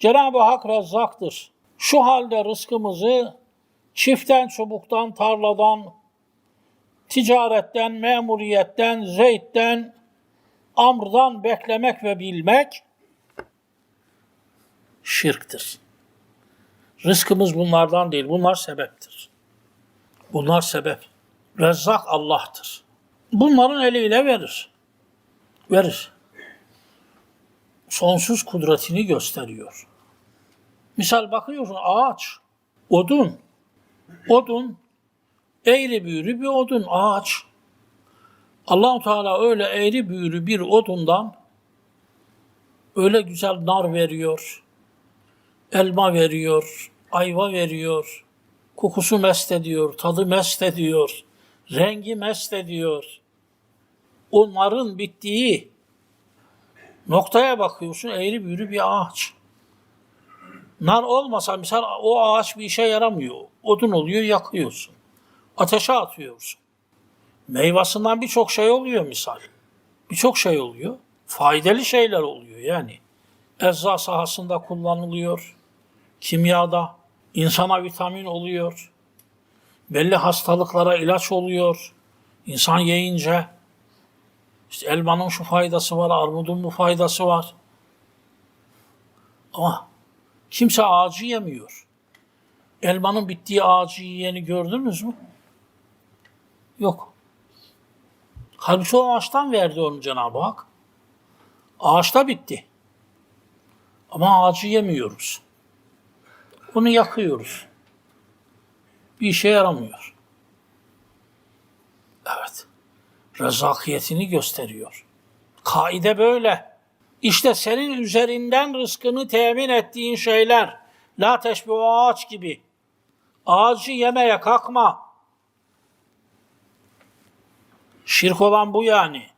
Cenab-ı Hak rezzaktır. Şu halde rızkımızı çiften, çubuktan, tarladan, ticaretten, memuriyetten, zeytten, amrdan beklemek ve bilmek şirktir. Rızkımız bunlardan değil, bunlar sebeptir. Bunlar sebep. Rezzak Allah'tır. Bunların eliyle verir. Verir. Sonsuz kudretini gösteriyor. Misal bakıyorsun ağaç, odun. Odun eğri büğrü bir odun, ağaç. Allahu Teala öyle eğri büğrü bir odundan öyle güzel nar veriyor, elma veriyor, ayva veriyor, kokusu mest ediyor, tadı mest ediyor, rengi mest ediyor. Onların bittiği noktaya bakıyorsun eğri büğrü bir ağaç. Nar olmasa misal o ağaç bir işe yaramıyor. Odun oluyor yakıyorsun. Ateşe atıyorsun. Meyvasından birçok şey oluyor misal. Birçok şey oluyor. Faydalı şeyler oluyor yani. Ecza sahasında kullanılıyor. Kimyada insana vitamin oluyor. Belli hastalıklara ilaç oluyor. İnsan yiyince işte elmanın şu faydası var, armudun bu faydası var. Ama kimse ağacı yemiyor. Elmanın bittiği ağacı yiyeni gördünüz mü? Yok. Halbuki o ağaçtan verdi onu Cenab-ı Hak. Ağaçta bitti. Ama ağacı yemiyoruz. Bunu yakıyoruz. Bir işe yaramıyor. Rezakiyetini gösteriyor. Kaide böyle. İşte senin üzerinden rızkını temin ettiğin şeyler. La teşbih ağaç gibi. Ağacı yemeye kalkma. Şirk olan bu yani.